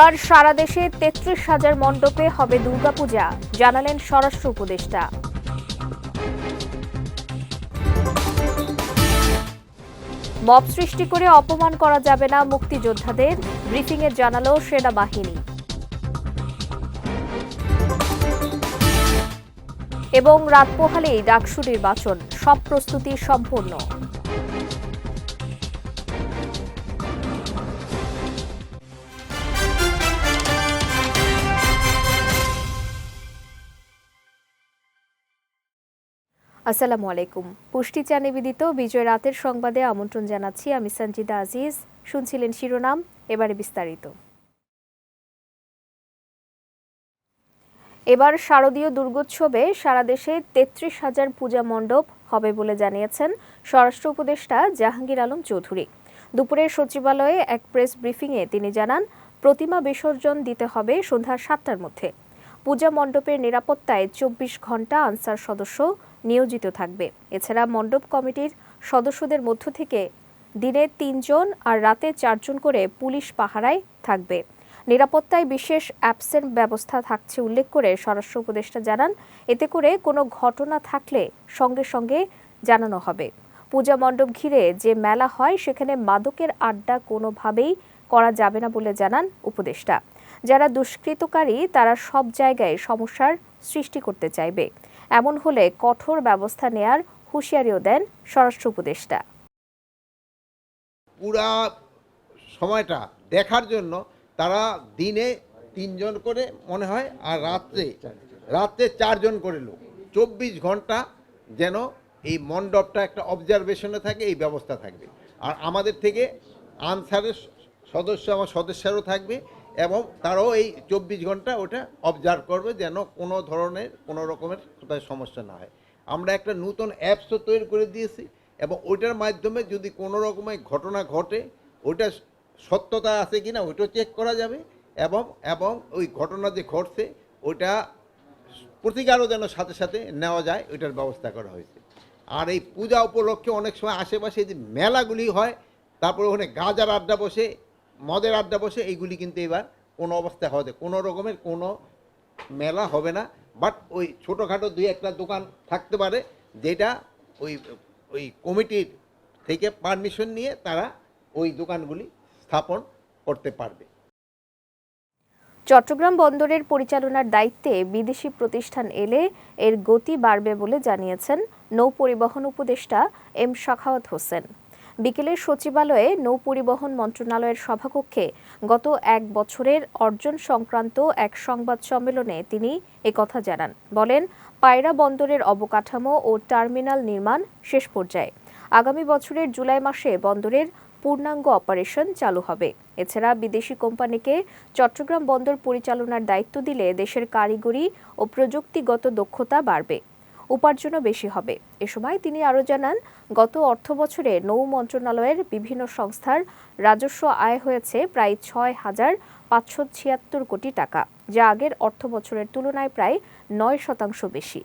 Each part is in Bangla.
এবার সারা দেশে তেত্রিশ হাজার মণ্ডপে হবে দুর্গাপূজা, জানালেন স্বরাষ্ট্র উপদেষ্টা। মব সৃষ্টি করে অপমান করা যাবে না মুক্তিযোদ্ধাদের, ব্রিফিংয়ে জানালো সেনাবাহিনী। এবং রাত পোহালেই ডাকসু নির্বাচন, সব প্রস্তুতি সম্পূর্ণ। আসসালামু আলাইকুম। পুষ্টি চা নিবেদিত বিজয় রাতের সংবাদে আমন্ত্রণ জানাচ্ছি আমি সঞ্জিদা আজিজ। শুনছিলেন শিরোনাম, এবারে বিস্তারিত। এবার শারদীয় দুর্গোৎসবে সারা দেশে তেত্রিশ হাজার পূজা মণ্ডপ হবে বলে জানিয়েছেন স্বরাষ্ট্র উপদেষ্টা জাহাঙ্গীর আলম চৌধুরী। দুপুরে সচিবালয়ে এক প্রেস ব্রিফিংয়ে তিনি জানান, প্রতিমা বিসর্জন দিতে হবে সন্ধ্যা সাতটার মধ্যে। পূজা মণ্ডপের নিরাপত্তায় চব্বিশ ঘণ্টা আনসার সদস্য নিয়োজিত থাকবে। এছাড়া মণ্ডপ কমিটির সদস্যদের মধ্য থেকে দিনে তিনজন আর রাতে চারজন করে পুলিশ পাহারায় থাকবে। নিরাপত্তায় বিশেষ অ্যাবসেন্ট ব্যবস্থা থাকছে উল্লেখ করে স্বরাষ্ট্র উপদেষ্টা জানান, এতে করে কোনো ঘটনা থাকলে সঙ্গে সঙ্গে জানানো হবে। পূজা মণ্ডপ ঘিরে যে মেলা হয়, সেখানে মাদকের আড্ডা কোনোভাবেই করা যাবে না বলে জানান উপদেষ্টা। যারা দুষ্কৃতকারী, তারা সব জায়গায় সমস্যার সৃষ্টি করতে চাইবে। এমন হলে কঠোর ব্যবস্থা নেয়ার হুঁশিয়ারিও দেন স্বরাষ্ট্র উপদেষ্টা। পুরা সময়টা দেখার জন্য তারা দিনে তিনজন করে মনে হয় আর রাত্রে রাত্রে চারজন করে লোক। চব্বিশ ঘণ্টা যেন এই মণ্ডপটা একটা অবজারভেশনে থাকে, এই ব্যবস্থা থাকবে। আর আমাদের থেকে আনসারের সদস্য, আমার সদস্যরাও থাকবে। এবং তারাও এই চব্বিশ ঘণ্টা ওটা অবজার্ভ করবে যেন কোনো ধরনের কোনো রকমের কোথায় সমস্যা না হয়। আমরা একটা নতুন অ্যাপসও তৈরি করে দিয়েছি এবং ওইটার মাধ্যমে যদি কোনো রকমের ঘটনা ঘটে, ওইটা সত্যতা আছে কিনা ওইটাও চেক করা যাবে এবং এবং ওই ঘটনা যে ঘটছে, ওইটা প্রতিকারও যেন সাথে সাথে নেওয়া যায়, ওইটার ব্যবস্থা করা হয়েছে। আর এই পূজা উপলক্ষে অনেক সময় আশেপাশে যে মেলাগুলি হয়, তারপরে ওখানে গাজার আড্ডা বসে মদের আড্ডা বসে এইগুলি কিন্তু এবার কোনো অবস্থায় হবে কোনো রকমের কোনো মেলা হবে না বাট ওই ছোটোখাটো দুই একটা দোকান থাকতে পারে, যেটা ওই ওই কমিটির থেকে পারমিশন নিয়ে তারা ওই দোকানগুলি স্থাপন করতে পারবে। চট্টগ্রাম বন্দরের পরিচালনার দায়িত্বে বিদেশি প্রতিষ্ঠান এলে এর গতি বাড়বে বলে জানিয়েছেন নৌ পরিবহন উপদেষ্টা এম শাখাওয়াত হোসেন। বিকেলে সচিবালয়ে নৌ পরিবহন মন্ত্রণালয়ের সভাকক্ষে গত এক বছরের অর্জন সংক্রান্ত এক সংবাদ সম্মেলনে তিনি একথা জানান। বলেন, পায়রা বন্দরের অবকাঠামো ও টার্মিনাল নির্মাণ শেষ পর্যায়ে। আগামী বছরের জুলাই মাসে বন্দরের পূর্ণাঙ্গ অপারেশন চালু হবে। এছাড়া বিদেশি কোম্পানিকে চট্টগ্রাম বন্দর পরিচালনার দায়িত্ব দিলে দেশের কারিগরি ও প্রযুক্তিগত দক্ষতা বাড়বে। উপার্জনও বেশি হবে। এ সময় তিনি আরও জানান, গত অর্থ বছরে নৌ মন্ত্রণালয়ের বিভিন্ন সংস্থার রাজস্ব আয় হয়েছে প্রায় ছয় হাজার পাঁচশো ছিয়াত্তর কোটি টাকা, যা আগের অর্থ বছরের তুলনায় প্রায় নয় শতাংশ বেশি।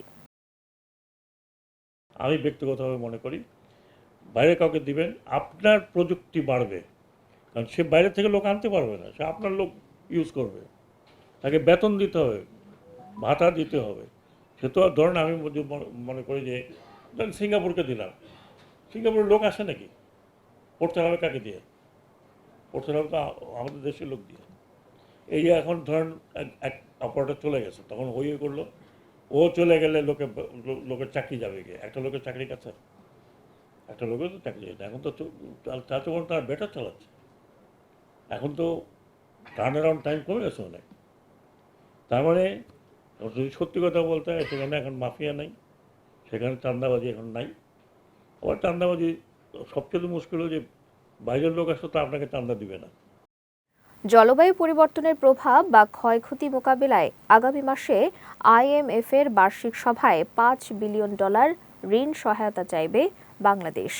আমি ব্যক্তিগতভাবে মনে করি, বাইরে কাউকে দিবেন, আপনার প্রযুক্তি বাড়বে। কারণ সে বাইরে থেকে লোক আনতে পারবে না, সে আপনার লোক ইউজ করবে। তাকে বেতন দিতে হবে, ভাতা দিতে হবে। সে তো ধরেন আমি মনে- করি যে, ধরেন সিঙ্গাপুরকে দিলাম। সিঙ্গাপুরের লোক আসে নাকি? পড়তে হবে কাকে দিয়ে? পড়তে হবে তো আমাদের দেশের লোক দিয়ে। এই এখন ধরেন এক- অপারেটর চলে গেছে, তখন হয়ে করল। ও চলে গেলে লোকে লোকের চাকরি যাবে গিয়ে একটা লোকের চাকরি কাছে। একটা লোকের তো চাকরি যাচ্ছে এখন তো চাচু বোন তারা বেটার চালাচ্ছে। এখন তো টার্ন অ্যারাউন্ড টাইম কমে গেছে অনেক। তার মানে যদি সত্যি কথা বলতে হয়, সেখানে এখন মাফিয়া নাই, সেখানে চান্দাবাজি এখন নাই। আবার চান্দাবাজি সবচেয়ে মুশকিল যে বাইরের লোক আসলে তো আপনাকে চান্দা দিবে না। জলবায়ু পরিবর্তনের প্রভাব বা ক্ষয়ক্ষতি মোকাবিলায় আগামী মাসে আইএমএফ এর বার্ষিক সভায় পাঁচ বিলিয়ন ডলার ঋণ সহায়তা চাইবে বাংলাদেশ।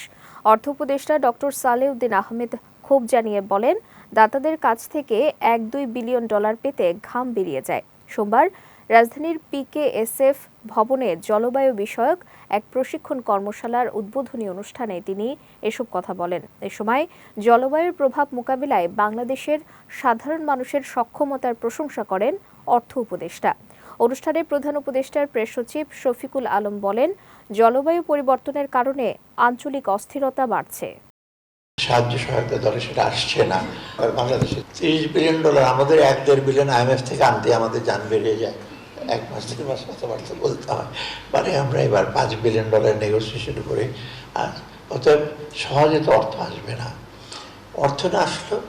অর্থ উপদেষ্টা ডক্টর সালেউদ্দিন আহমেদ ক্ষোভ জানিয়ে বলেন, দাতাদের কাছ থেকে এক দুই বিলিয়ন ডলার পেতে ঘাম বেরিয়ে যায়। সোমবার রাজধানীর পিকেএসএফ ভবনে জলবায়ু বিষয়ক এক প্রশিক্ষণ কর্মশালার উদ্বোধনী অনুষ্ঠানে তিনি এসব কথা বলেন। এ সময় জলবায়ুর প্রভাব মোকাবিলায় বাংলাদেশের সাধারণ মানুষের সক্ষমতার প্রশংসা করেন অর্থ উপদেষ্টা। অনুষ্ঠানে প্রধান উপদেষ্টার প্রেস সচিব শফিকুল আলম বলেন, জলবায়ু পরিবর্তনের কারণে আঞ্চলিক অস্থিরতা বাড়ছে। সাহায্য সহায়তা দলে সেটা আসছে না। বাংলাদেশে তিরিশ বিলিয়ন ডলার আমাদের এক দেড় বিলিয়ন আইএমএফ থেকে আনতে আমাদের যান বেরিয়ে যায়। এক মাস থেকে মাস কথাবার্তা বলতে হয়। মানে আমরা এবার পাঁচ বিলিয়ন ডলার নেগোসিয়েশন করি। আর অতএব সহজে তো অর্থ আসবে না। অর্থ না আসলেও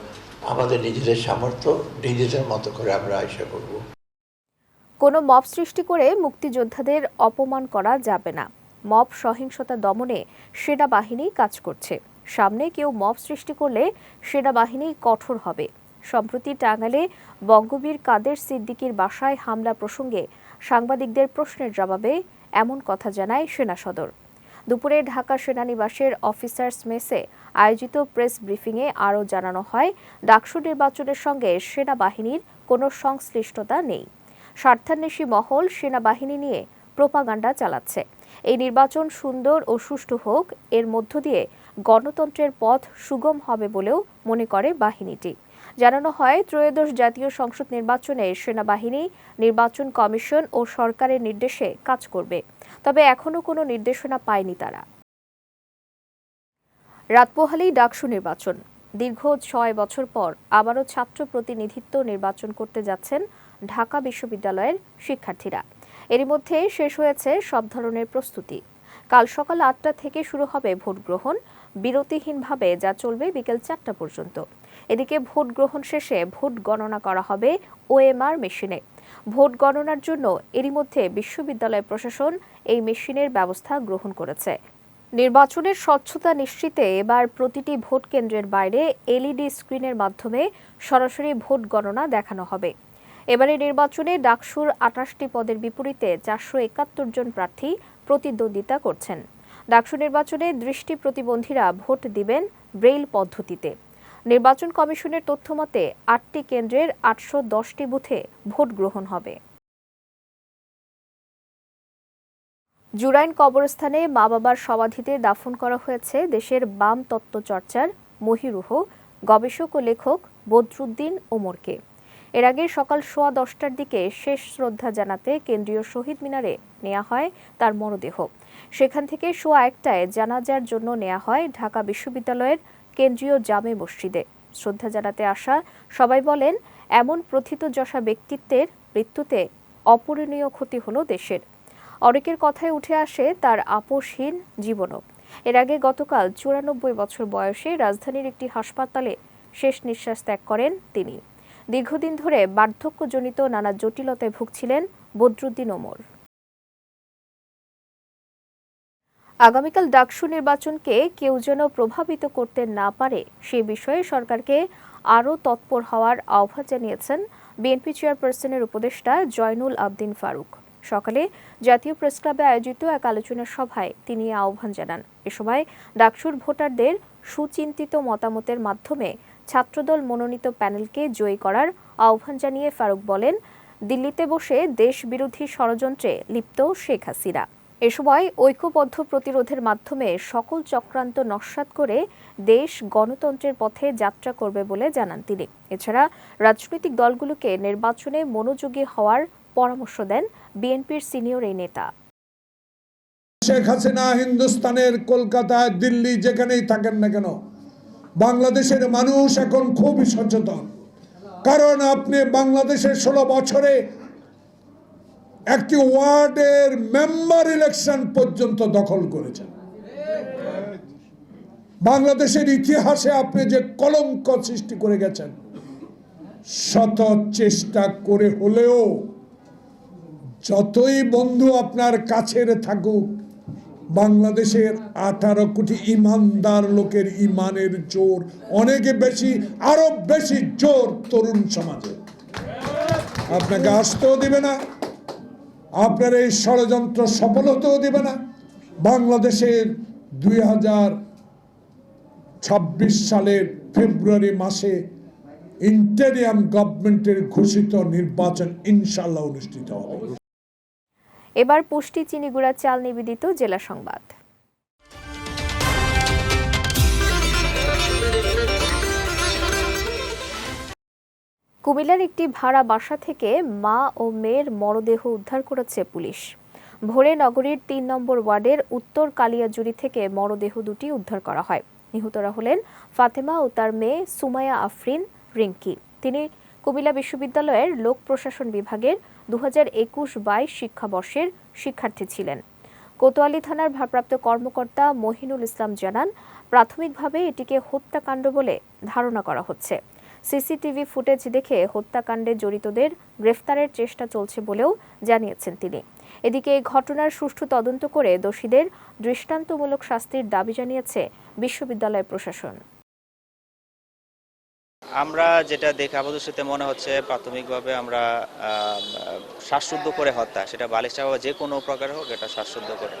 আমাদের নিজেদের সামর্থ্য নিজেদের মতো করে আমরা আশা করব। কোনো মব সৃষ্টি করে মুক্তিযোদ্ধাদের অপমান করা যাবে না। মব সহিংসতা দমনে সেনাবাহিনী কাজ করছে। সামনে কেউ মব সৃষ্টি করলে সেনাবাহিনী কঠোর হবে। সম্প্রতি টাঙ্গালে বঙ্গবীর কাদের সিদ্দিকীর বাসায় হামলা প্রসঙ্গে সাংবাদিকদের প্রশ্নের জবাবে এমন কথা জানায় সেনা সদর। দুপুরে ঢাকা সেনানিবাসের অফিসার্স মেসে আয়োজিত প্রেস ব্রিফিংয়ে আরও জানানো হয়, ডাকসু নির্বাচনের সঙ্গে সেনাবাহিনীর কোনো সংশ্লিষ্টতা নেই। স্বার্থান্বেষী মহল সেনাবাহিনী নিয়ে প্রোপাগান্ডা চালাচ্ছে। এই নির্বাচন সুন্দর ও সুষ্ঠু হোক, এর মধ্য দিয়ে গণতন্ত্রের পথ সুগম হবে বলেও মনে করে বাহিনীটি। জানানো হয়, ত্রয়োদশ জাতীয় সংসদ নির্বাচনে সেনাবাহিনী, নির্বাচন কমিশন ও সরকারের নির্দেশে কাজ করবে। তবে এখনও কোনো নির্দেশনা পায়নি তারা। রাতপোহালেই ডাকসু নির্বাচন। দীর্ঘ ছয় বছর পর আবারও ছাত্র প্রতিনিধিত্ব নির্বাচন করতে যাচ্ছেন ঢাকা বিশ্ববিদ্যালয়ের শিক্ষার্থীরা। এরই মধ্যে শেষ হয়েছে সব ধরনের প্রস্তুতি। কাল সকাল আটটা থেকে শুরু হবে ভোট গ্রহণ বিরতিহীনভাবে যা চলবে বিকেল চারটা পর্যন্ত। এদিকে ভোট গ্রহণ শেষে ভোট গণনা করা হবে ওএমআর মেশিনে। ভোট গণনার জন্য এরই মধ্যে বিশ্ববিদ্যালয় প্রশাসন এই মেশিনের ব্যবস্থা গ্রহণ করেছে। নির্বাচনের স্বচ্ছতা নিশ্চিতে এবার প্রতিটি ভোট কেন্দ্রের বাইরে এলইডি স্ক্রিনের মাধ্যমে সরাসরি ভোট গণনা দেখানো হবে। এবারে নির্বাচনে ডাকসুর আঠাশটি পদের বিপরীতে চারশো একাত্তর জন প্রার্থী প্রতিদ্বন্দ্বিতা করছেন। ডাকসু নির্বাচনে দৃষ্টি প্রতিবন্ধীরা ভোট দিবেন ব্রেইল পদ্ধতিতে। নির্বাচন কমিশনের তথ্যমতে আটটি কেন্দ্রের আটশো দশটি বুথে ভোট গ্রহণ হবে। জুরাইন কবরস্থানে মা বাবার সমাধিতে দাফন করা হয়েছে দেশের বাম তত্ত্ব চর্চার মহিরুহ, গবেষক ও লেখক বদরুদ্দিন ওমরকে। এর আগে সকাল সোয়া দশটার দিকে শেষ শ্রদ্ধা জানাতে কেন্দ্রীয় শহীদ মিনারে নেওয়া হয় তার মরদেহ। সেখান থেকে সোয়া একটায় জানাজার জন্য নেওয়া হয় ঢাকা বিশ্ববিদ্যালয়ের কেন্দ্রীয় জামে মসজিদে। শ্রদ্ধা জানাতে আসা সবাই বলেন, এমন প্রথিতযশা ব্যক্তিত্বের মৃত্যুতে অপূরণীয় ক্ষতি হলো দেশের। অনেকের কথায় উঠে আসে, তার আপোষহীন জীবনও। এর আগে গতকাল চুরানব্বই বছর বয়সে রাজধানীর একটি হাসপাতালে শেষ নিঃশ্বাস ত্যাগ করেন তিনি। দীর্ঘদিন ধরে বার্ধক্যজনিত নানা জটিলতায় ভুগছিলেন বদরুদ্দিন ওমর। আগামীকাল ডাকসু নির্বাচনকে কেউ যেন প্রভাবিত করতে না পারে, সে বিষয়ে সরকারকে আরও তৎপর হওয়ার আহ্বান জানিয়েছেন বিএনপি চেয়ারপারসনের উপদেষ্টা জয়নুল আবদিন ফারুক। সকালে জাতীয় প্রেসক্লাবে আয়োজিত এক আলোচনা সভায় তিনি আহ্বান জানান। এ সময় ডাকসুর ভোটারদের সুচিন্তিত মতামতের মাধ্যমে ছাত্রদল মনোনীত প্যানেলকে জয়ী করার আহ্বান জানিয়ে ফারুক বলেন, দিল্লিতে বসে দেশ বিরোধী ষড়যন্ত্রে লিপ্ত শেখ হাসিনা। এ সময় ঐক্যবদ্ধ প্রতিরোধের মাধ্যমে সকল চক্রান্ত নস্যাৎ করে দেশ গণতন্ত্রের পথে যাত্রা করবে বলে জানান তিনি। এছাড়া রাজনৈতিক দলগুলোকে নির্বাচনে মনোযোগী হওয়ার পরামর্শ দেন বিএনপির সিনিয়র এই নেতা। শেখ হাসিনা হিন্দুস্তানের কলকাতায় দিল্লি যেখানেই থাকেন না কেন, বাংলাদেশের মানুষ এখন খুবই সচেতন। কারণ আপনি বাংলাদেশের ষোলো বছরে একটি ওয়ার্ডের মেম্বার ইলেকশন পর্যন্ত দখল করেছেন। বাংলাদেশের ইতিহাসে আপনি যে কলঙ্ক সৃষ্টি করে গেছেন, শত চেষ্টা করে হলেও যতই বন্ধু আপনার কাছের থাকুক, বাংলাদেশের আঠারো কোটি ইমানদার লোকের ইমানের জোর, অনেকে বেশি, আরও বেশি জোর তরুণ সমাজে। আপনাকে আসতেও দিবে না। আপনার এই ষড়যন্ত্র সফল হতেও দেবে না। বাংলাদেশের দুই হাজার ছাব্বিশ সালের ফেব্রুয়ারি মাসে ইন্টেরিয়াম গভর্নমেন্টের ঘোষিত নির্বাচন ইনশাল্লাহ অনুষ্ঠিত হবে। এবার পুষ্টি, চিনিগুড়া, চাল নিবেদিত জেলা সংবাদ। কুমিল্লার একটি ভাড়া বাসা থেকে মা ও মেয়ের মরদেহ উদ্ধার করেছে পুলিশ। ভোরে নগরীর তিন নম্বর ওয়ার্ডের উত্তর কালিয়াজুরি থেকে মরদেহ দুটি উদ্ধার করা হয়। নিহতরা হলেন ফাতেমা ও তার মেয়ে সুমায়া আফরিন, রিঙ্কি। তিনি কুমিল্লা বিশ্ববিদ্যালয়ের লোক প্রশাসন বিভাগের দু হাজার একুশ বাইশ শিক্ষাবর্ষের শিক্ষার্থী ছিলেন। কোতোয়ালি থানার ভারপ্রাপ্ত কর্মকর্তা মহিনুল ইসলাম জানান, প্রাথমিকভাবে এটিকে হত্যাকাণ্ড বলে ধারণা করা হচ্ছে। সিসিটিভি ফুটেজ দেখে হত্যাকাণ্ডে জড়িতদের গ্রেফতারের চেষ্টা চলছে বলেও জানিয়েছেন তিনি। এদিকে এই ঘটনার সুষ্ঠু তদন্ত করে দোষীদের দৃষ্টান্তমূলক শাস্তির দাবি জানিয়েছে বিশ্ববিদ্যালয় প্রশাসন। আমরা যেটা দেখে আপাতত মনে হচ্ছে প্রাথমিকভাবে আমরা শ্বাসরুদ্ধ করে হত্যা, সেটা বালিশা বা যে কোনো প্রকার হোক, এটা শ্বাসরুদ্ধ করে।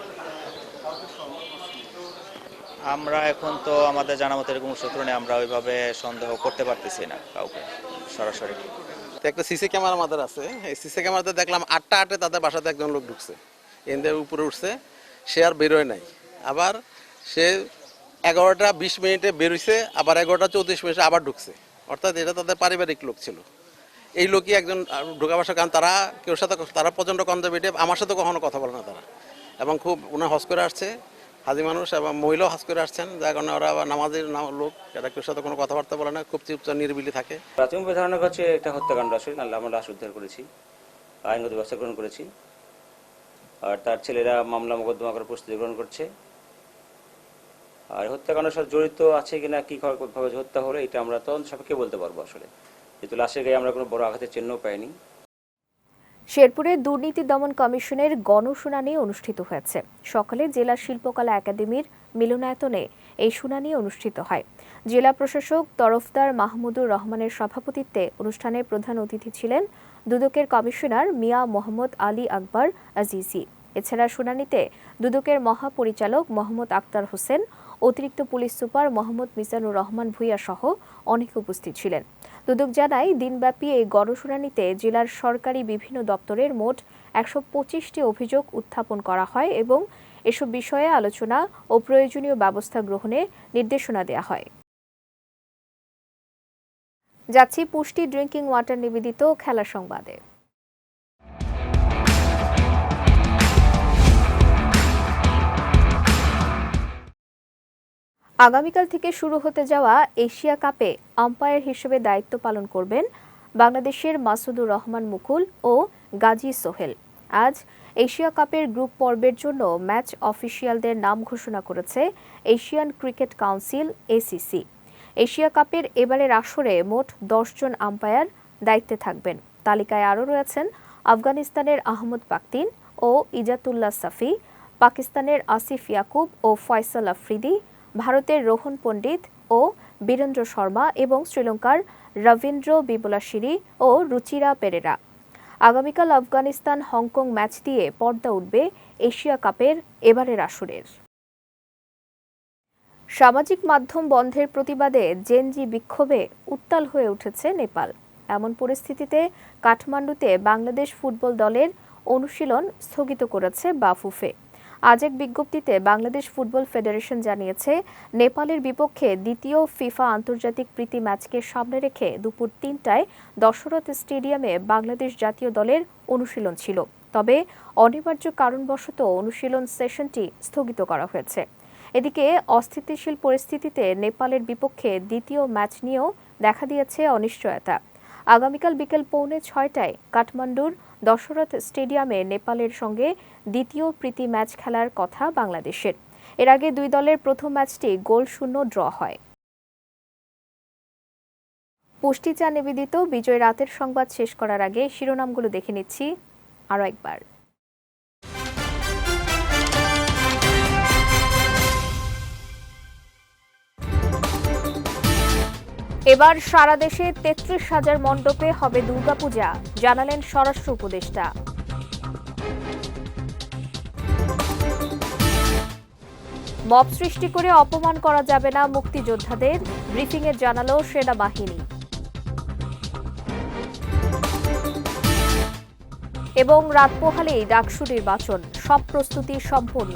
আমরা এখন তো আমাদের জানা মতো এরকম সূত্র নেই, আমরা ওইভাবে সন্দেহ করতে পারতেছি না কাউকে, সরাসরি। একটা সিসি ক্যামেরা আমাদের আছে। এই সিসি ক্যামেরাতে দেখলাম আটটা আটে তাদের বাসাতে একজন লোক ঢুকছে। এদের উপরে উঠছে, সে আর বেরোয় নাই। আবার সে এগারোটা বিশ মিনিটে বেরোইছে, আবার এগারোটা চৌত্রিশ মিনিটে আবার ঢুকছে। অর্থাৎ এটা তাদের পারিবারিক লোক ছিল। এই লোকই একজন ঢোকা বসা কারণ তারা কেউ সাথে তারা প্রচণ্ড কনজারভেটিভ, আমার সাথে কখনো কথা বলে না তারা। এবং খুব ওনার হজ করে আসছে। হাজি মানুষ এবং মহিলাও হজ করে আসছেন। যার কারণে ওরা আবার নামাজের নাম লোক এটা কেউ সাথে কোনো কথাবার্তা বলে না, খুব চুপচাপ, নিরিবিলি থাকে। প্রাথমিক ধারণা হচ্ছে একটা হত্যাকাণ্ড আসলে নাহলে আমরা লাশ উদ্ধার করেছি, আইনগত ব্যবস্থা গ্রহণ করেছি। আর তার ছেলেরা মামলা মোকদ্দমা করার প্রস্তুতি গ্রহণ করছে। আর হত্যাকাণ্ডের সাথে জড়িত আছে কিনা, কি ভাবে হত্যা হলো, এটা আমরা তদন্ত সাপেক্ষে বলতে পারব আসলে। যেহেতু লাশের গায়ে আমরা কোনো বড় আঘাতের চিহ্ন পাইনি। শেরপুরে দুর্নীতি দমন কমিশনের গণশুনানি অনুষ্ঠিত হয়েছে। সকালে জেলা শিল্পকলা একাডেমির মিলনায়তনে এই শুনানি অনুষ্ঠিত হয়। জেলা প্রশাসক তরফদার মাহমুদুর রহমানের সভাপতিত্বে অনুষ্ঠানে প্রধান অতিথি ছিলেন দুদকের কমিশনার মিয়া মোহাম্মদ আলী আকবর আজিজি। এছাড়া শুনানিতে দুদকের মহাপরিচালক মোহাম্মদ আক্তার হোসেন, অতিরিক্ত পুলিশ সুপার মোহাম্মদ মিজানুর রহমান ভূঁইয়া সহ অনেকে উপস্থিত ছিলেন। দুদক জানায়, দিনব্যাপী এই গণশুনানিতে জেলার সরকারি বিভিন্ন দপ্তরের মোট একশো পঁচিশটি অভিযোগ উত্থাপন করা হয় এবং এসব বিষয়ে আলোচনা ও প্রয়োজনীয় ব্যবস্থা গ্রহণে নির্দেশনা দেওয়া হয়। যাচ্ছি পুষ্টি ড্রিঙ্কিং ওয়াটার নিবেদিত খেলা সংবাদে। আগামীকাল থেকে শুরু হতে যাওয়া এশিয়া কাপে আম্পায়ার হিসেবে দায়িত্ব পালন করবেন বাংলাদেশের মাসুদুর রহমান মুকুল ও গাজী সোহেল। আজ এশিয়া কাপের গ্রুপ পর্বের জন্য ম্যাচ অফিসিয়ালদের নাম ঘোষণা করেছে Asian cricket council ACC Asia কাপের এবারের আসরে মোট জন আম্পায়ার দায়িত্বে থাকবেন। তালিকায় আরও রয়েছেন আফগানিস্তানের আহমদ পাকতিন ও ইজাতুল্লাহ সাফি, পাকিস্তানের আসিফ ইয়াকুব ও ফয়সাল আফ্রিদি ভারতের রোহন পণ্ডিত ও বীরেন্দ্র শর্মা এবং শ্রীলঙ্কার রবীন্দ্র বিবলাশিরি ও রুচিরা পেরেরা। আগামীকাল আফগানিস্তান হংকং ম্যাচ দিয়ে পর্দা উঠবে এশিয়া কাপের এবারের আসরের। সামাজিক মাধ্যম বন্ধের প্রতিবাদে জেনজি বিক্ষোভে উত্তাল হয়ে উঠেছে নেপাল। এমন পরিস্থিতিতে কাঠমান্ডুতে বাংলাদেশ ফুটবল দলের অনুশীলন স্থগিত করেছে বাফুফে। আজ এক বিজ্ঞপ্তিতে বাংলাদেশ ফুটবল ফেডারেশন জানিয়েছে, নেপালের বিপক্ষে দ্বিতীয় ফিফা আন্তর্জাতিক প্রীতি ম্যাচকে সামনে রেখে দুপুর তিনটায় দশরথ স্টেডিয়ামে বাংলাদেশ জাতীয় দলের অনুশীলন ছিল। তবে অনিবার্য কারণবশত অনুশীলন সেশনটি স্থগিত করা হয়েছে। এদিকে অস্থিতিশীল পরিস্থিতিতে নেপালের বিপক্ষে দ্বিতীয় ম্যাচ নিয়েও দেখা দিয়েছে অনিশ্চয়তা। আগামীকাল বিকেল পৌনে ছয়টায় কাঠমান্ডুর দশরথ স্টেডিয়ামে নেপালের সঙ্গে দ্বিতীয় প্রীতি ম্যাচ খেলার কথা বাংলাদেশের। এর আগে দুই দলের প্রথম ম্যাচটি গোল শূন্য ড্র হয়। পুষ্টি চা নিবেদিত বিজয় রাতের সংবাদ শেষ করার আগে শিরোনামগুলো দেখে নিচ্ছি। আরও একবার। এবার সারা দেশে তেত্রিশ হাজার মণ্ডপে হবে দুর্গাপূজা, জানালেন স্বরাষ্ট্র উপদেষ্টা। মব সৃষ্টি করে অপমান করা যাবে না মুক্তিযোদ্ধাদের, ব্রিফিংয়ে জানাল সেনাবাহিনী। এবং রাত পোহালেই ডাকসু নির্বাচন, সব প্রস্তুতি সম্পূর্ণ।